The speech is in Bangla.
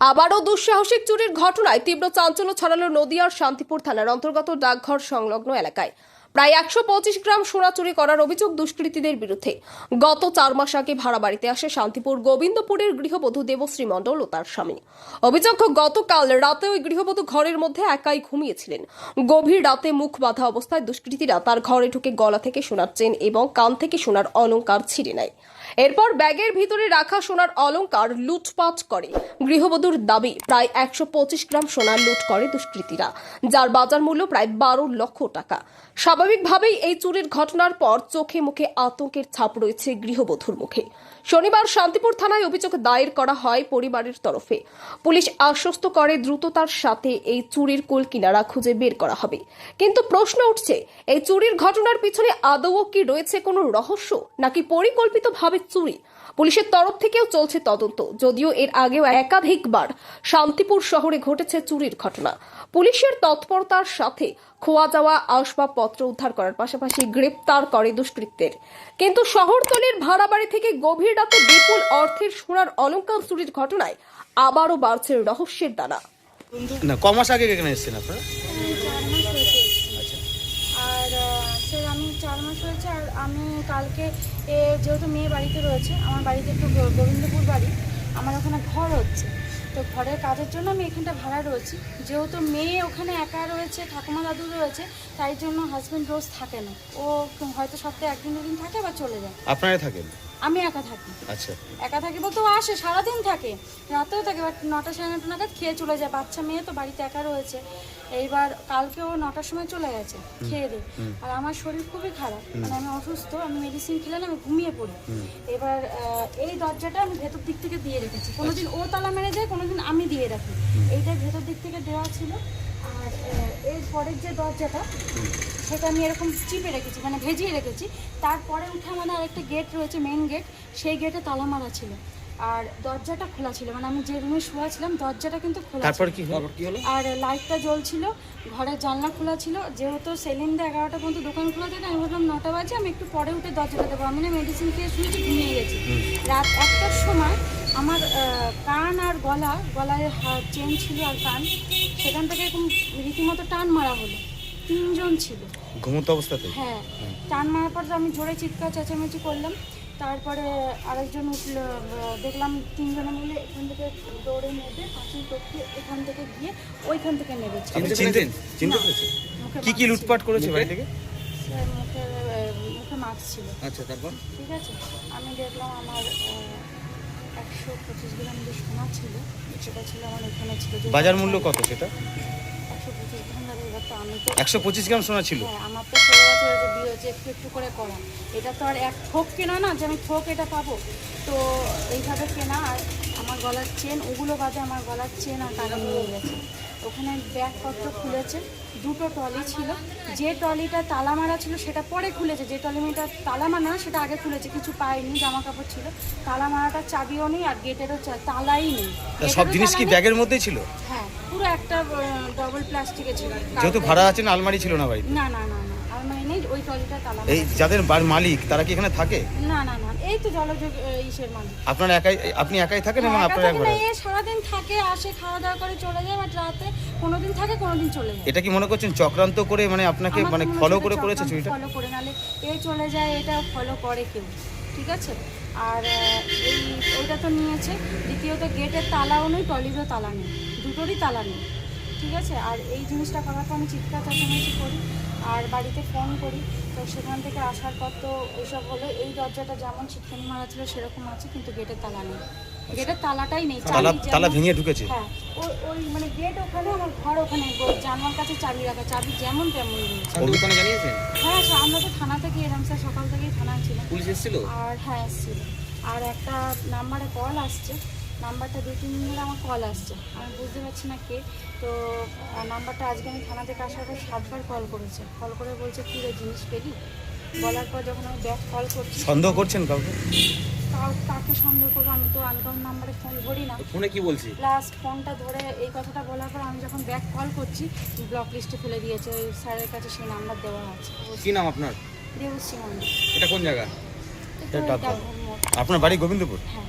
আবারও দুঃসাহসিক চুরির ঘটনায় তীব্র চাঞ্চল্য ছড়ালো নদিয়ার শান্তিপুর থানার অন্তর্গত ডাকঘর সংলগ্ন এলাকায়। প্রায় একশো পঁচিশ গ্রাম সোনা চুরি করার অভিযোগ দুষ্কৃতীদের বিরুদ্ধে। গত চার মাস আগে ভাড়া বাড়িতে আসে শান্তিপুর গোবিন্দপুরের গৃহবধূ দেবশ্রী মণ্ডল ও তার স্বামী। অভিযোগ, গতকাল রাতে ওই গৃহবধূ ঘরের মধ্যে একাই ঘুমিয়েছিলেন। গভীর রাতে মুখ বাঁধা অবস্থায় দুষ্কৃতীরা তার ঘরে ঢুকে গলা থেকে সোনার চেন এবং কান থেকে সোনার অলংকার ছিঁড়ে নেয়। এরপর ব্যাগের ভিতরে রাখা সোনার অলংকার লুটপাট করে। গৃহবধূর দাবি, প্রায় একশো পঁচিশ গ্রাম সোনা লুট করে দুষ্কৃতীরা, যার বাজার মূল্য প্রায় বারো লক্ষ টাকা। স্বাভাবিকভাবেই এই চুরির ঘটনার পর চোখে মুখে আতঙ্কের ছাপ রয়েছে গৃহবধূর মুখে। শনিবার শান্তিপুর থানায় অভিযোগ দায়ের করা হয় পরিবারের তরফে। পুলিশ আশ্বস্ত করে দ্রুততার সাথে এই চুরির কুল কিনারা খুঁজে বের করা হবে। কিন্তু প্রশ্ন উঠছে, এই চুরির ঘটনার পিছনে আদৌ কি রয়েছে কোনো রহস্য, নাকি পরিকল্পিতভাবে চুরি? পুলিশের তরফ থেকেও চলছে তদন্ত। যদিও এর আগেও একাধিকবার শান্তিপুর শহরে ঘটেছে চুরির ঘটনা। পুলিশের তৎপরতার সাথে খোয়া যাওয়া আসবাবপত্র উদ্ধার করার পাশাপাশি গ্রেপ্তার করে দুষ্কৃতীদের কিন্তু শহরতলির ভাড়া বাড়ি থেকে গভীর রাতে বিপুল অর্থের সোনার অলংকার চুরির ঘটনায় আবারও বাড়ছে রহস্যের দানা। না ক আগে এখানে এসেছেন আপনারা চার মাস হয়েছে এসেছি। আচ্ছা আর স্যার চার হয়েছে, আর আমি কালকে যেহেতু মেয়ে বাড়িতে রয়েছে, আমার বাড়িতে একটু গোবিন্দপুর বাড়ি, আমার ওখানে ঘর হচ্ছে। তো ঘরের কাজের জন্য আমি এখানটা ভাড়া রয়েছি। যেহেতু মেয়ে ওখানে একা রয়েছে, ঠাকুমা দাদু রয়েছে, তাই জন্য হাজব্যান্ড রোজ থাকে না ও হয়তো সপ্তাহে একদিন, দুদিন থাকে বা চলে যায়। আপনারা থাকেন? আমি একা থাকি। আচ্ছা। একা থাকি বলতে ও আসে সারাদিন থাকে। রাতেও থাকে বাট নটা সাড়ে নটা নাগাদ খেয়ে চলে যায়। বাচ্চা মেয়ে তো বাড়িতে একা রয়েছে। এইবার কালকে ও নটার সময় চলে গেছে খেয়ে দিয়ে আর আমার শরীর খুবই খারাপ। মানে আমি অসুস্থ আমি মেডিসিন খেলে আমি ঘুমিয়ে পড়ি। এবার এই দরজাটা আমি ভেতর দিক থেকে দিয়ে রেখেছি। কোনোদিন ও তালা মেরে যায় কোনোদিন আমি দিয়ে রাখি। এইটা ভেতর দিক থেকে দেওয়া ছিল। আর এর পরের যে দরজাটা সেটা আমি এরকম চিপে রেখেছি মানে ভেজিয়ে রেখেছি। তারপরে উঠে আমাদের আরেকটা গেট রয়েছে মেইন গেট সেই গেটে তালা মারা ছিল। আর দরজাটা খোলা ছিল মানে আমি যে রুমে শোয়া ছিলাম দরজাটা কিন্তু খোলা তারপর কি হলো? কি হলো? আর লাইটটা জ্বলছিল ঘরের জানলা খোলা ছিল যেহেতু সেলিনদা এগারোটা পর্যন্ত দোকান খোলা থাকে আমি ভাবলাম নটা বাজে আমি একটু পরে উঠে দরজাটা দেবো। আমি না মেডিসিন খেয়ে শুনেছি ঘুমিয়ে গেছি। রাত একটার সময় আমার কান আর গলা গলায় চেন ছিল আর কান সেখান থেকে এরকম রীতিমতো টান মারা হলো। তিনজন ছিল। ঘুমন্ত অবস্থাতে হ্যাঁ। টান মারার পর তো আমি জোরে চিৎকার চেঁচামেচি করলাম। তারপরে আরেকজন উঠল দেখলাম তিনজনে মিলে এখান থেকে দৌড়ে নেবে পাঁচিল টপকে এখান থেকে গিয়ে ওইখান থেকে মুখে কি কি লুটপাট করেছে বাড়ি থেকে? মুখে মুখে মাস্ক ছিল। আচ্ছা তারপর? ঠিক আছে। আমি দেখলাম আমার একশো পঁচিশ গ্রাম যে সোনা ছিল সেটা ছিল আমার এখানে ছিল বাজার মূল্য কত সেটা? একশো পঁচিশ গ্রাম এবার তো আমি তো একশো পঁচিশ গ্রাম সোনা ছিল? হ্যাঁ আমার তো ষোলো বছর হয়েছে বিয়ে হয়েছে একটু একটু করে করা। এটা তো আর এক থোক কেনা না যে আমি থোক এটা পাবো। তো এইভাবে কেনা আর আমার গলার চেন ওগুলো বাদে আমার গলার চেন আর টাকা নিয়ে গেছে। ওখানে ব্যাগপত্র খুলেছে দুটো ট্রলি ছিল। যে ট্রলিটা তালা মারা ছিল সেটা পরে খুলেছে যে ট্রলিটা তালা মারা সেটা আগে খুলেছে কিছু পাইনি জামা কাপড় ছিল। তালা মারাটার চাবিও নেই আর গেটেরও তালাই নেই। সব জিনিস কি ব্যাগের মধ্যেই ছিল? হ্যাঁ পুরো একটা ডবল প্লাস্টিকে ছিল। যেহেতু ভাড়া আছেন আলমারি ছিল না বাড়িতে না না না না আলমারি নেই ওই ট্রলিটা তালা এই যাদের মালিক তারা কি এখানে থাকে? না না না এই তো জলযোগ ইসের মানুষ আপনার একাই আপনি একাই থাকেন এবং একা আপনার একবার? এ সারাদিন থাকে আসে খাওয়া দাওয়া করে চলে যায় বাট রাতে কোনোদিন থাকে কোনোদিন চলে যায়। এটা কি মনে করছেন চক্রান্ত করে মানে আপনাকে মানে ফলো করে করেছে চুরিটা ফলো করে নালে এ চলে যায় এটা ফলো করে কেউ ঠিক আছে? আর এই ওইটা তো নিয়েছে দ্বিতীয়ত গেটের তালাও নেই টলিরও তালা নেই দুটোরই তালা নেই ঠিক আছে? আর এই জিনিসটা করার পর আমি চিৎকার চেঁচামেচি করি আর বাড়িতে ফোন করি। তো সেখান থেকে আসার পর তো এইসব হলো এই দরজাটা যেমন ছিটকানি মারা ছিল সেরকম আছে কিন্তু গেটের তালা নেই। গেটের তালাটাই নেই তালা তালা ভেঙে ঢুকেছে? হ্যাঁ ওই ওই মানে গেট ওখানে আমার ঘর ওখানে জানলার কাছে চাবি রাখা চাবি যেমন তেমন রয়েছে। জানিয়েছেন? হ্যাঁ স্যার, আমরা তো থানা থেকে এরম স্যার সকাল থেকেই থানায় ছিলাম। পুলিশ এসেছিল? আর হ্যাঁ এসেছিল। আর একটা নাম্বারে কল আসছে নাম্বারটা দু তিন দিন ধরে আমার কল আসছে। আমি বুঝতে পারছি না কে। তো নাম্বারটা আজকে আমি থানা থেকে আসার পর সাতবার কল করেছে। কল করে বলছে কী রে জিনিস পেলি? বলার পর যখন আমি ব্যাক কল করছি সন্দেহ করছেন কাউকে? তাও কাকে সন্দেহ করব? আমি তো আনকাউন্ট নাম্বারে ফোন ধরি না। ফোনে কি বলছি প্লাস ফোনটা ধরে এই কথাটা বলার পর আমি যখন ব্যাক কল করছি ব্লক লিস্টে ফেলে দিয়েছে। ওই স্যারের কাছে সেই নাম্বার দেওয়া আছে। কি নাম আপনার? দেবশ্রী মন্দির এটা কোন জায়গা। আপনার বাড়ি গোবিন্দপুর? হ্যাঁ।